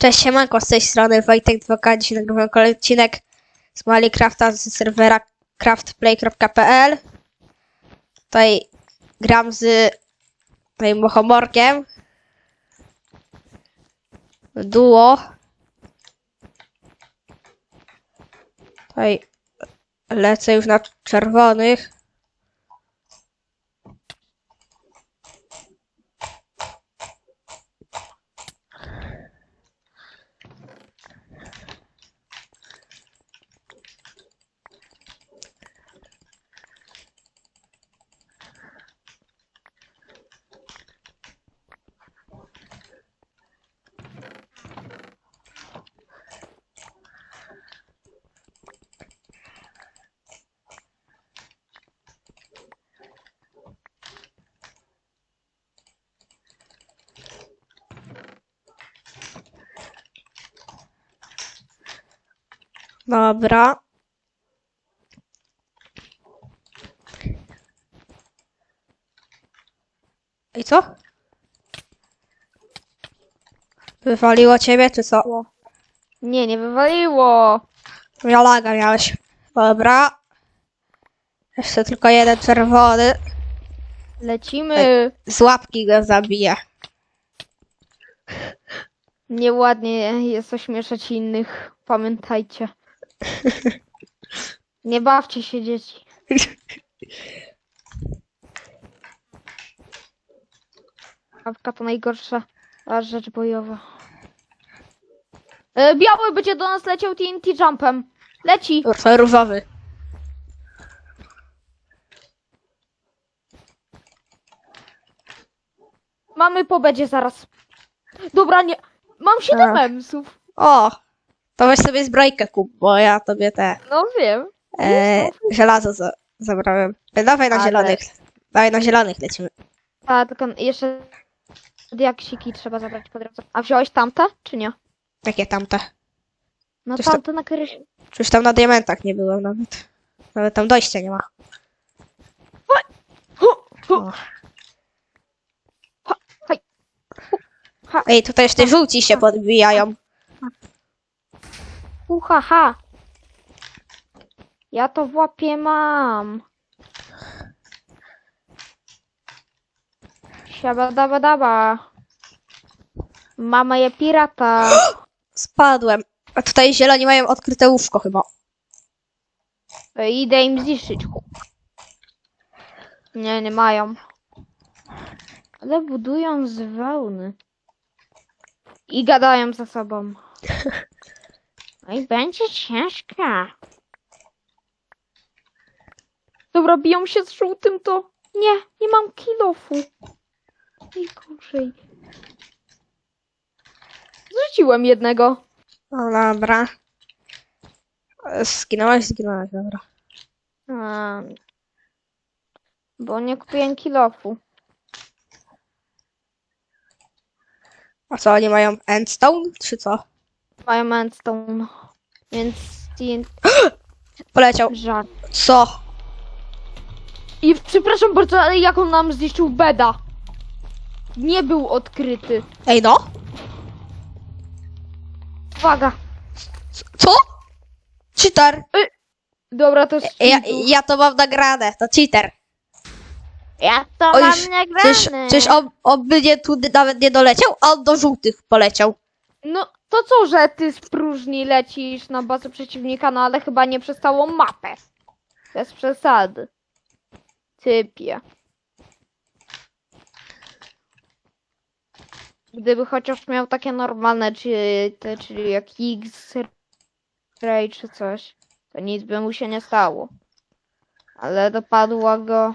Cześć, siemanko, z tej strony Wojtek 2K. Dzisiaj nagrywam kolejny odcinek z Minecrafta z serwera craftplay.pl. Tutaj gram z tutaj Mochomorkiem. Duo. Tutaj lecę już na czerwonych. Dobra. I co? Wywaliło ciebie, czy co? Nie, nie wywaliło. Ja laga miałeś. Dobra. Jeszcze tylko jeden czerwony. Lecimy. Z łapki go zabije. Nieładnie jest ośmieszać innych. Pamiętajcie. Nie bawcie się, dzieci. Awka to najgorsza rzecz bojowa. E, biały będzie do nas leciał TNT jumpem. Leci. Różowy. Mamy po bedzie zaraz. Dobra, nie. Mam 7 A. memsów. O! To weź sobie zbrojkę kup, bo ja tobie te No wiem. e, żelazo za, zabrałem. E, Dawaj na Ale- zielonych. Dawaj na zielonych lecimy. A, tylko jeszcze diaksiki trzeba zabrać po drodze. A wziąłeś tamte, czy nie? Jakie tamte? No Coś tam- tamte na kryś. Przecież tam na diamentach nie byłem nawet. Nawet tam dojścia nie ma. O. Ha. Ej, tutaj jeszcze żółci się podbijają. Uhaha. Ja to w łapie mam. Siabadabadaba. Mama je pirata. Spadłem. A tutaj zieloni mają odkryte łóżko chyba. E, Idę im zniszczyć. Nie, nie mają. Ale budują z wełny. I gadają ze sobą. No i będzie ciężka. Dobra, biją się z żółtym, to... Nie, nie mam kilofu. Najgorzej. Zrzuciłem jednego. No dobra. Zginąłeś, zginąłeś, dobra. A, bo nie kupiłem kilofu. A co, oni mają endstone, czy co? Mają endstone. Więc TNT Poleciał. żart. Co? I przepraszam bardzo, ale jak on nam zniszczył beda? Nie był odkryty. Ej, no? Uwaga. Co? Cheater. Dobra, to jest Ja, ja to mam nagrane, to cheater. ja to O, mam już- nagrane. Czyż, czyż on, on by nie tu nawet nie doleciał, a on do żółtych poleciał. No, to co, że ty z próżni lecisz na bazę przeciwnika, no ale chyba nie przez całą mapę. Bez przesady. Typie. Gdyby chociaż miał takie normalne, czy, te, czyli jak X-Ray czy coś, to nic by mu się nie stało. Ale dopadła go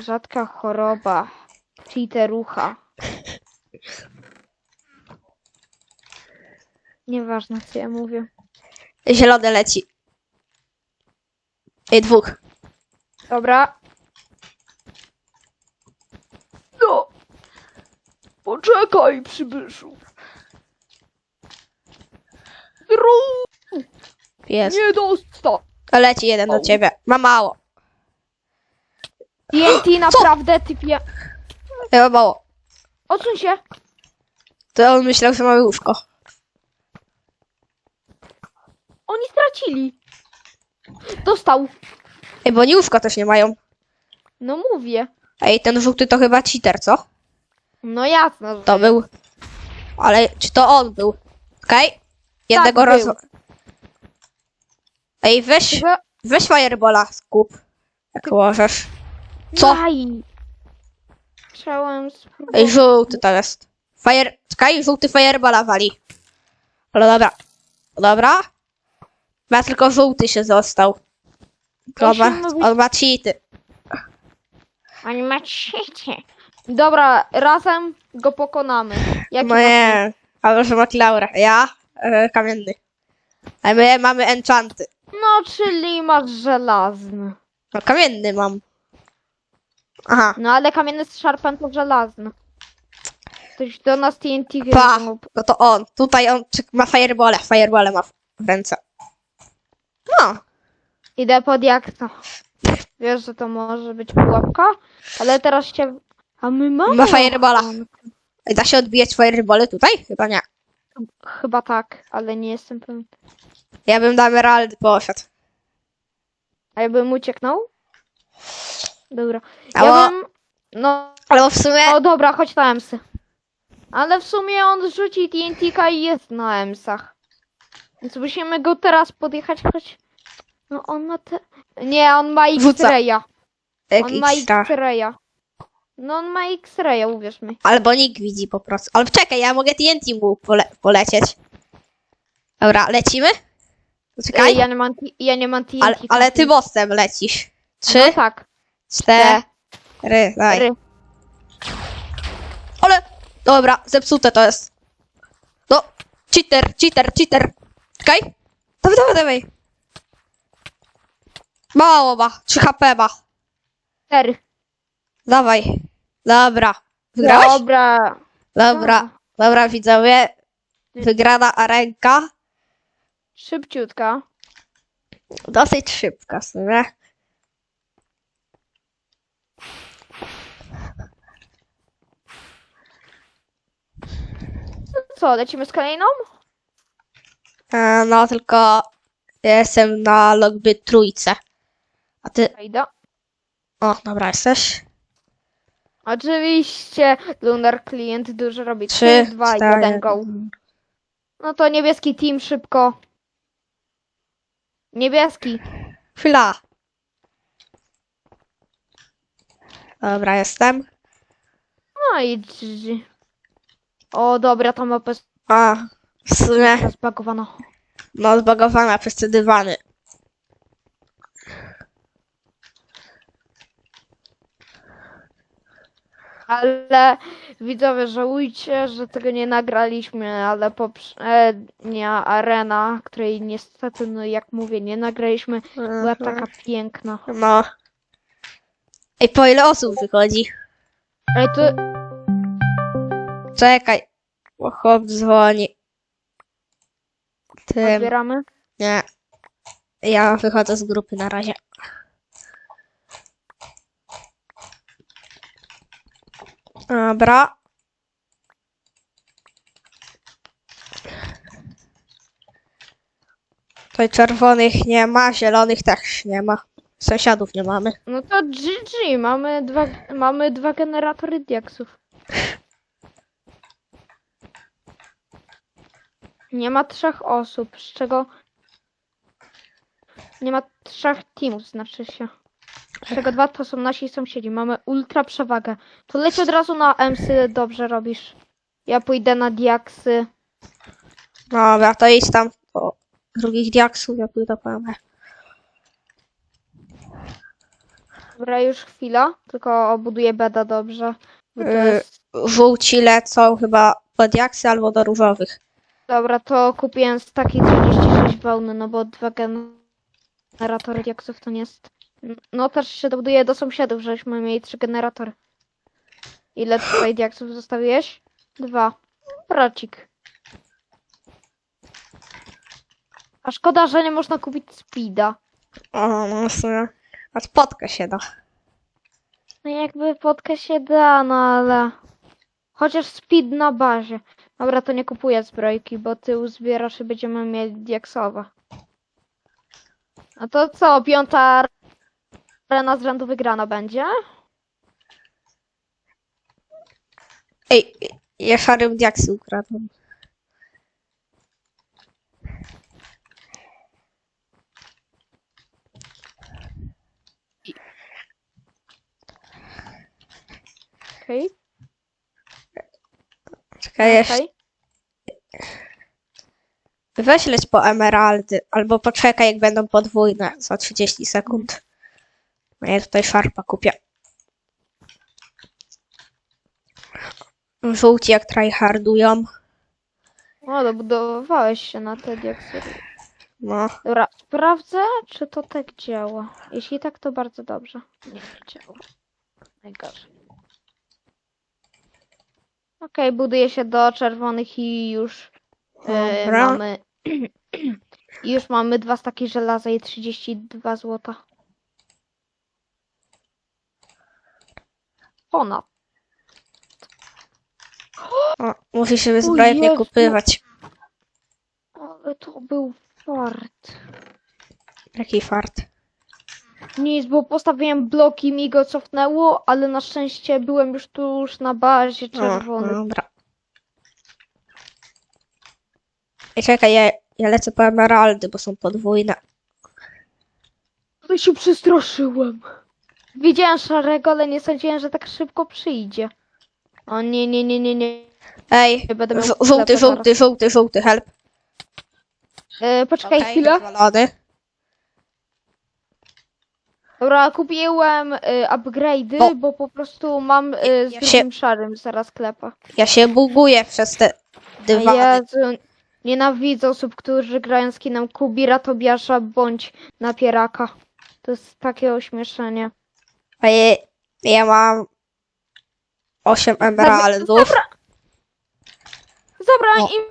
rzadka choroba. Cheaterucha. Nieważne co ja mówię. Zielony leci. Ej, dwóch. Dobra. No. Poczekaj, przybyszu. Jest. nie dostał. To leci jeden do ciebie. Ma mało. TNT naprawdę typie. Ja mało. Odsuń się. To on myślał, że mamy łóżko. Oni stracili. Dostał. Ej, bo oni łóżka też nie mają. No mówię. Ej, ten żółty to chyba cheater, co? No jasne, że To był. Ale czy to on był? Okej? Jednego Tak, razu. był. Ej, weź, Chyba... weź Firebola, skup. Jak możesz. Co? Daj. Chciałem Ej, spróbować. żółty to jest. Fire... Czekaj, żółty Firebola wali. Ale dobra. Dobra. Ma tylko żółty się został. Ma, Musimy być- on ma cheaty. Oni macie. Dobra, razem go pokonamy. Jaki No nie. A może ma Laura. Ja? E, kamienny. A my mamy enchanty. No, czyli masz żelazny. No kamienny mam. Aha. No, ale kamienny z szarpem to żelazny. Ktoś do nas TNT Pa. No to on. Tutaj on czy- ma firebole. Firebole ma w ręce. No. Idę pod jakto. Wiesz, że to może być pułapka? Ale teraz się... A my mamy... Ma. Ej, Da się odbijać firebole tutaj? Chyba nie. Chyba tak, ale nie jestem pewien. Ja bym do Emeraldy poszedł. A ja bym ucieknął? Dobra. Ja bym... No, Ale w sumie... no dobra, chodź na Emsy. Ale w sumie on rzuci TNT i jest na Emsach. Więc musimy go teraz podjechać, choć... No on ma te... Nie, on ma. X-raya. On ma. X-raya. No on ma X-raya, uwierz mi. Albo nikt widzi po prostu. Ale czekaj, ja mogę TNT mu pole polecieć. Dobra, lecimy? Czekaj. Ej, ja nie mam, ja nie mam TNT. ale, ale ty bossem lecisz. Trzy, No tak. cztery, daj. Ry. Ale, dobra, zepsute to jest. No, cheater, cheater, cheater. Czekaj. Dawaj, dawaj, dawaj. Mało ma, 3 HP ma. Cztery. Dawaj. Dobra. Wygrałeś? Dobra. Dobra, dobra widzowie. Wygrana arenka. Szybciutka. Dosyć szybka w sumie. Co, lecimy z kolejną? E, no tylko jestem na logby trójce. A ty... Idę. O, dobra, jesteś. Oczywiście Lunar Client dużo robi. Trzy, 3, 2, cztery. 1, go. No to niebieski team szybko. Niebieski. Chwila. Dobra, jestem. No i. O, dobra, ta mapa A, w sumie, zbagowana. no zbagowana przez te dywany. Ale widzowie, żałujcie, że tego nie nagraliśmy, ale poprzednia arena, której niestety, no jak mówię, nie nagraliśmy, była taka piękna. No. Ej, po ile osób wychodzi? Ale to, Czekaj. Bo chłop dzwoni. Tym. odbieramy? Nie. Ja wychodzę z grupy na razie. Dobra. Tutaj czerwonych nie ma, zielonych też nie ma. Sąsiadów nie mamy. No to GG, mamy dwa, mamy dwa generatory diaksów. Nie ma trzech osób, z czego nie ma trzech teamów, znaczy się. Z czego dwa to są nasi sąsiedzi. Mamy ultra przewagę. To leć od razu na emsy, dobrze robisz. Ja pójdę na diaksy. Dobra, to idź tam po drugich diaksów, ja pójdę po ME. Dobra, już chwila, tylko obuduję beda dobrze. Bo to Yy. jest... Żółci lecą chyba po diaksy albo do różowych. Dobra, to kupiłem z takiej 36 wełny, no bo dwa generatory diaksów to nie jest... No też się dobuduje do sąsiadów, żeśmy mieli trzy generatory. Ile tutaj diaksów zostawiłeś? Dwa. Bracik. A szkoda, że nie można kupić speeda. O, no w sumie. A spotka się da. No jakby podkę się da, no ale... Chociaż speed na bazie. Dobra, to nie kupuję zbrojki, bo ty uzbierasz i będziemy mieli diaksowe. A to co, piąta arena z rzędu wygrana będzie? Ej, ja szarym diaksy ukradłem. Okej, Czekaj, jeszcze. Weź leć po emeraldy, albo poczekaj, jak będą podwójne za 30 sekund. A ja tutaj szarpa kupię. Żółci jak tryhardują. O, dobudowałeś się na te diaksydy. No. Dobra, sprawdzę, czy to tak działa. Jeśli tak, to bardzo dobrze. Nie, nie działa. Najgorzej. Okej, buduje się do czerwonych i już e, Dobra. mamy i już mamy dwa staki żelaza i 32 złota. Ponad. O, musi się zbrojnie Jezu. kupywać. Ale to był fart. Jaki fart. Nic, bo postawiłem blok i mi go cofnęło, ale na szczęście byłem już tuż na bazie O, czerwonych. dobra. Ej, czekaj, ja, ja lecę po emeraldy, bo są podwójne. To się przestraszyłem. Widziałem szarego, ale nie sądziłem, że tak szybko przyjdzie. O nie, nie, nie, nie, nie. Ej, będę żółty, żółty, żółty, żółty, help. E, poczekaj Okej, chwilę. rozwalony. Dobra, kupiłem y, upgrade'y, O. bo po prostu mam y, z Ja drugim się- szarym zaraz sklepa. Ja się buguję przez te dywany. Jezu, nienawidzę osób, którzy grają z kinem Kubira, Tobiasza bądź Napieraka. To jest takie ośmieszenie. A ja, ja mam 8 emeraldów. Dobra. Zabrałem O. im,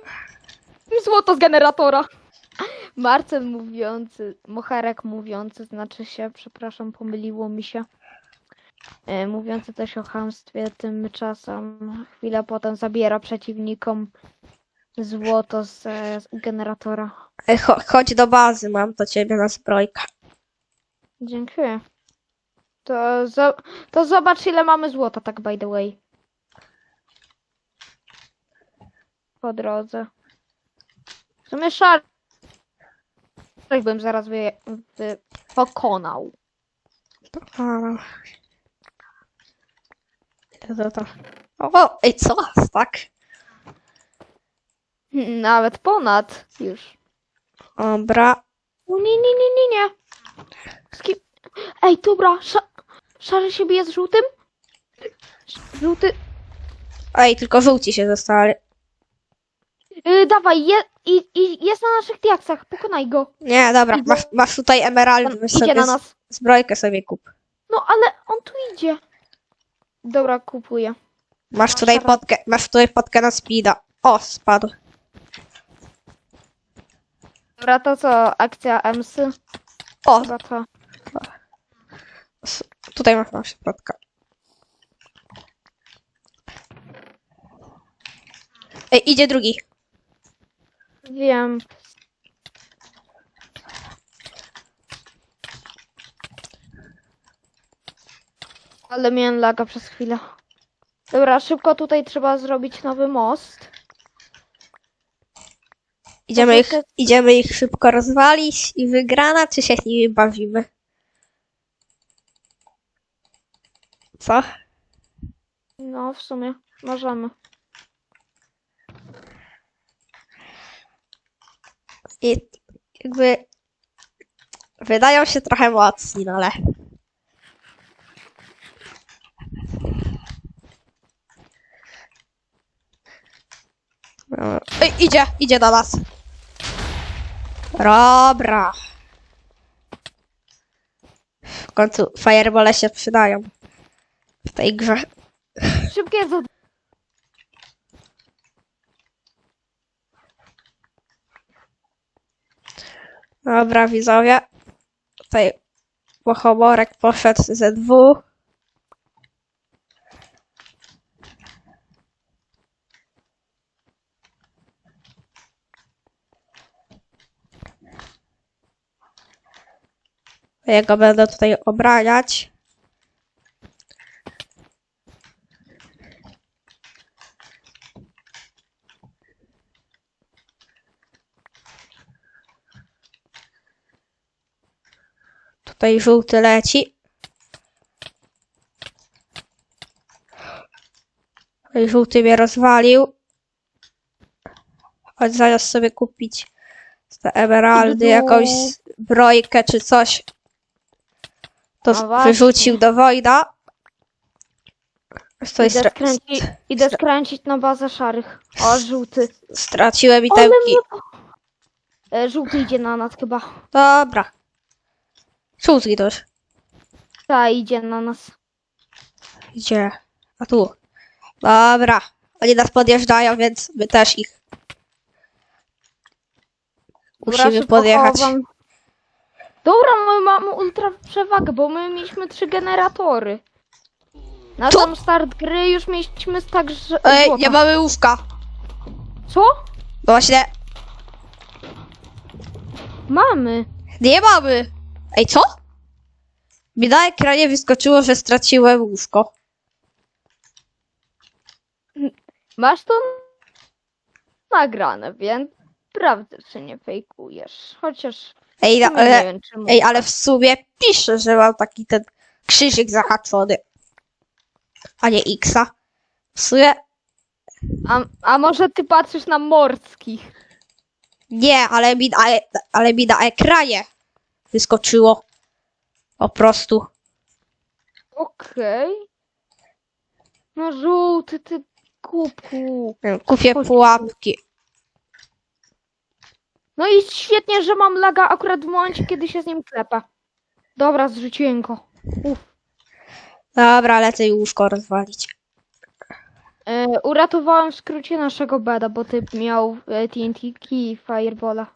im złoto z generatora. Marcel mówiący, Moherek mówiący, znaczy się, przepraszam, pomyliło mi się. E, mówiący też o chamstwie, tymczasem chwilę potem zabiera przeciwnikom złoto z, e, z generatora. Ej, cho, chodź do bazy, mam do ciebie na zbrojkę. Dziękuję. To, zo- to zobacz ile mamy złota, tak by the way. Po drodze. W sumie szar. bym zaraz wy, wy pokonał. No. To, to. O, ej, co? Tak? Nawet ponad już. Dobra. O nie, nie, nie, nie, nie. Z kim? Ej, dobra, sza... szary się bije z żółtym? Żółty. Ej, tylko żółci się zostali. Yy, dawaj, je, i, i, jest na naszych diaksach, pokonaj go. Nie, dobra, masz, masz tutaj emeraldy, On idzie sobie na z- nas. zbrojkę sobie kup. No ale on tu idzie. Dobra, kupuję. Masz tutaj podkę, masz tutaj podkę na speeda. O, spadł. Dobra, to co? Akcja EMSy? O, Chyba to. s- tutaj masz, masz podkę. Ej, idzie drugi. Wiem. Ale miałem laga przez chwilę. Dobra, szybko tutaj trzeba zrobić nowy most. Idziemy ich, idziemy ich szybko rozwalić i wygrana, czy się z nimi bawimy? Co? No, w sumie możemy. I jakby wydają się trochę mocni, no ale. Ej, idzie, idzie do nas. Dobra. W końcu firebole się przydają w tej grze. Szybkie zad... Dobra, widzowie. Tutaj pochoborek poszedł ze dwóch. Ja go będę tutaj obraniać. Tutaj żółty leci. Tutaj żółty mnie rozwalił. Chodź zaraz sobie kupić te emeraldy, jakąś zbrojkę czy coś. To No wyrzucił do wojna. Idę, stra- skręci, idę skręcić na bazę szarych. O, żółty. straciłem Ale itemki. mnie... E, żółty idzie na nas chyba. Dobra. To już. Ta, idzie na nas. Gdzie? A tu. Dobra. Oni nas podjeżdżają, więc my też ich. Dobra, Musimy szybko podjechać. chowam. Dobra, my mamy ultra przewagę, bo my mieliśmy trzy generatory. Na Co? sam start gry już mieliśmy tak, że... Ej, złota. nie mamy łówka. Co? No właśnie, Mamy. nie mamy. Ej, co? Mi na ekranie wyskoczyło, że straciłem łówko. Masz to nagrane, więc sprawdzę, czy nie fejkujesz. Chociaż Ej, nie no, ale, wiem, czy ej, ale w sumie pisze, że mam taki ten krzyżyk zahaczony. A nie Xa. W sumie A, a może ty patrzysz na morskich? nie, ale mi, ale, ale mi na ekranie wyskoczyło. Po prostu. Okej. No żółty, ty kubku. Kupię Chodź. pułapki. No i świetnie, że mam laga akurat w momencie, kiedy się z nim klepę. Dobra, zrzuciłem go. Uff. Dobra, lecę i łóżko rozwalić. E, uratowałem w skrócie naszego beda, bo typ miał e, TNT i firebola.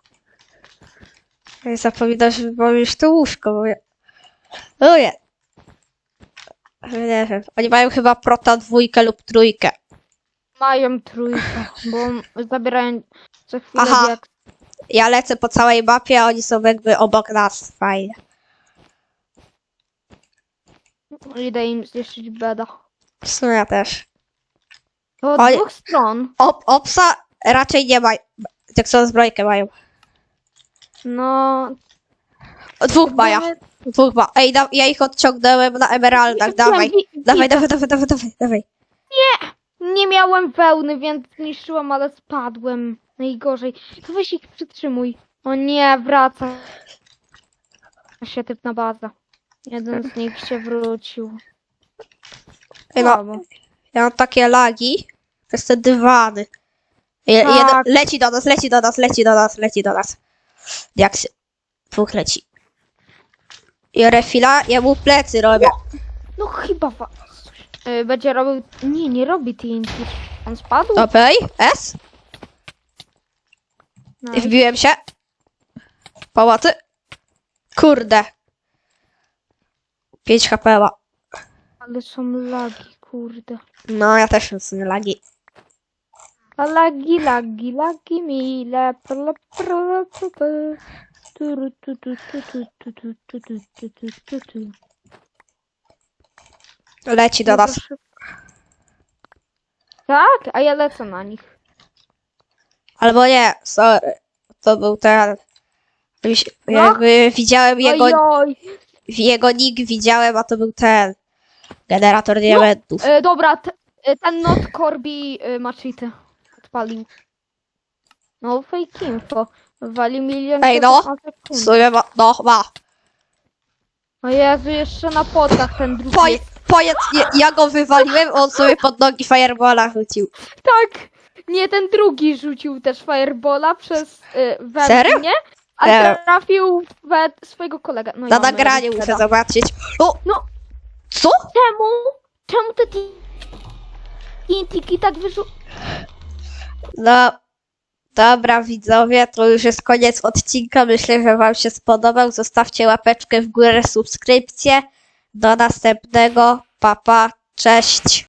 Zapominasz, już to łóżko, bo ja... O nie. Nie wiem. Oni mają chyba prota dwójkę lub trójkę. Mają trójkę, bo zabierają co chwilę Aha. jak Ja lecę po całej mapie, a oni są jakby obok nas. Fajnie. idę im zniszczyć beda. W sumie ja też. To od Oj. dwóch stron. Op, opsa raczej nie ma. Jak są zbrojkę mają. No. Dwóch mają. Dwóch ma. Ej, da, ja ich odciągnąłem na emeraldach. Dawaj. Dawaj, dawaj, dawaj, dawaj, dawaj, dawaj. Nie miałem wełny, więc zniszczyłam, ale spadłem. Najgorzej. To weź ich przytrzymuj. O nie, wraca. się typ na bazę. Jeden z nich się wrócił. Ej, no, Słabo. ja mam takie lagi. Przez te dywany. Je, Tak. jeden, leci do nas, leci do nas, leci do nas, leci do nas. Diaksy. Dwóch leci. I refila, ja mu plecy robię. No chyba was. Y, Będzie robił. Nie, nie robi TNT. On spadł? Okej, S. No. Wbiłem się. Pałacy. Kurde. 5 HP. ma. Ale są lagi, kurde. No, ja też mam w sumie lagi. Lagi, lagi, lagi, mile. Leci do nas. Tak, a ja lecę na nich. Albo nie, sorry. To był ten. Jakby widziałem jego. Jego nick widziałem, a to był ten. Generator diamentów. No, e, dobra, ten not Corby e, ma cheaty. Odpalił. No fake info. Wali milion Ej, no. sumie ma, no, ma. O Jezu, jeszcze na podach ten drugi Poje, jest. pojedz, nie, ja go wywaliłem, on sobie pod nogi firebola rzucił. Tak! Nie, ten drugi rzucił też firebola przez y, we Serio? mnie, a trafił we swojego kolegę. No Na mamy nagraniu muszę Deada. zobaczyć. O! No. Co? Czemu? Czemu te TNT tak wyrzu... No, dobra widzowie, to już jest koniec odcinka. Myślę, że wam się spodobał. Zostawcie łapeczkę w górę, subskrypcję. Do następnego. Papa, cześć.